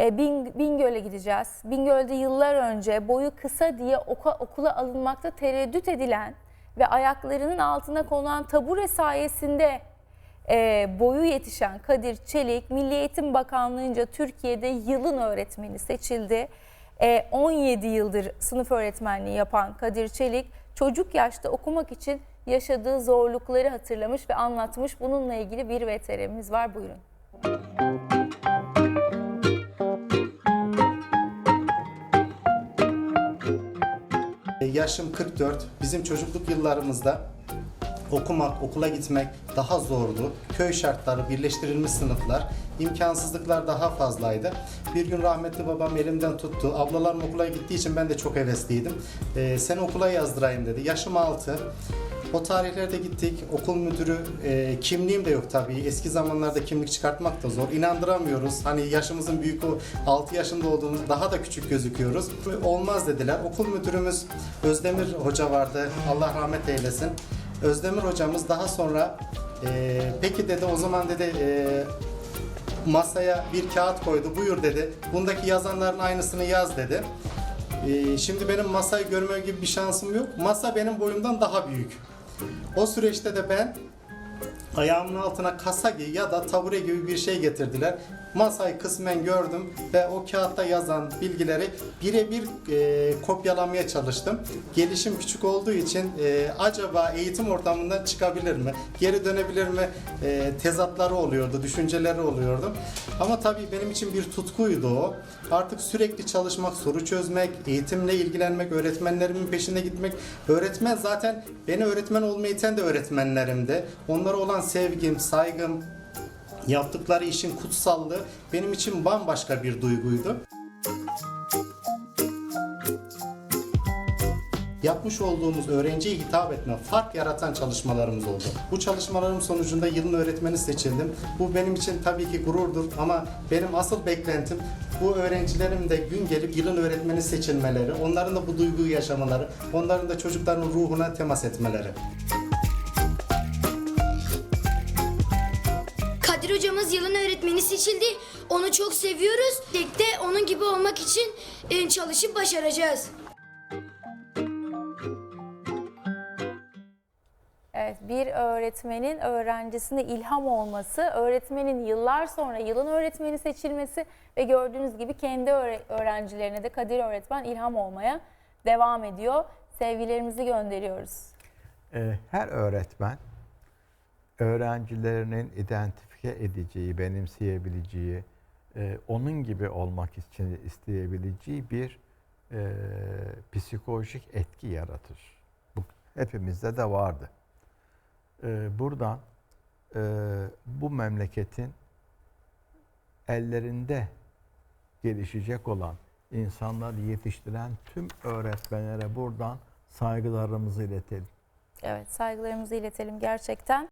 E, Bin, Bingöl'e gideceğiz. Bingöl'de yıllar önce boyu kısa diye oka, okula alınmakta tereddüt edilen ve ayaklarının altına konulan tabure sayesinde e, boyu yetişen Kadir Çelik Milli Eğitim Bakanlığı'nca Türkiye'de yılın öğretmeni seçildi. E, 17 yıldır sınıf öğretmenliği yapan Kadir Çelik çocuk yaşta okumak için yaşadığı zorlukları hatırlamış ve anlatmış. Bununla ilgili bir VTR'miz var buyurun. E, Yaşım 44. Bizim çocukluk yıllarımızda okumak, okula gitmek daha zordu. Köy şartları, birleştirilmiş sınıflar, imkansızlıklar daha fazlaydı. Bir gün rahmetli babam elimden tuttu. Ablalarım okula gittiği için ben de çok hevesliydim. Ee, seni okula yazdırayım dedi. Yaşım 6. O tarihlerde gittik. Okul müdürü e, kimliğim de yok tabii. Eski zamanlarda kimlik çıkartmak da zor. İnandıramıyoruz. Hani yaşımızın büyük o 6 yaşında olduğumuz daha da küçük gözüküyoruz. Olmaz dediler. Okul müdürümüz Özdemir Hoca vardı. Allah rahmet eylesin. Özdemir hocamız daha sonra e, peki dedi o zaman dedi e, masaya bir kağıt koydu. Buyur dedi. Bundaki yazanların aynısını yaz dedi. Ee, şimdi benim masayı görme gibi bir şansım yok. Masa benim boyumdan daha büyük. O süreçte de ben ayağımın altına kasa gibi ya da tabure gibi bir şey getirdiler. Masayı kısmen gördüm ve o kağıtta yazan bilgileri birebir e, kopyalamaya çalıştım. Gelişim küçük olduğu için e, acaba eğitim ortamından çıkabilir mi? Geri dönebilir mi? E, tezatları oluyordu, düşünceleri oluyordu. Ama tabii benim için bir tutkuydu o. Artık sürekli çalışmak, soru çözmek, eğitimle ilgilenmek, öğretmenlerimin peşinde gitmek. Öğretmen zaten beni öğretmen olmayı iten de öğretmenlerimdi. Onlara olan sevgim, saygım, yaptıkları işin kutsallığı benim için bambaşka bir duyguydu. Yapmış olduğumuz öğrenciye hitap etme, fark yaratan çalışmalarımız oldu. Bu çalışmalarım sonucunda yılın öğretmeni seçildim. Bu benim için tabii ki gururdur ama benim asıl beklentim bu öğrencilerim de gün gelip yılın öğretmeni seçilmeleri, onların da bu duyguyu yaşamaları, onların da çocukların ruhuna temas etmeleri. Kadir hocamız yılın öğretmeni seçildi. Onu çok seviyoruz. Birlikte onun gibi olmak için e, çalışıp başaracağız. Evet, bir öğretmenin öğrencisine ilham olması, öğretmenin yıllar sonra yılın öğretmeni seçilmesi ve gördüğünüz gibi kendi öğre- öğrencilerine de Kadir öğretmen ilham olmaya devam ediyor. Sevgilerimizi gönderiyoruz. Ee, her öğretmen öğrencilerinin identifike edeceği, benimseyebileceği, e, onun gibi olmak için isteyebileceği bir e, psikolojik etki yaratır. Bu hepimizde de vardı. E, buradan e, bu memleketin ellerinde gelişecek olan insanları yetiştiren tüm öğretmenlere buradan saygılarımızı iletelim. Evet, saygılarımızı iletelim gerçekten.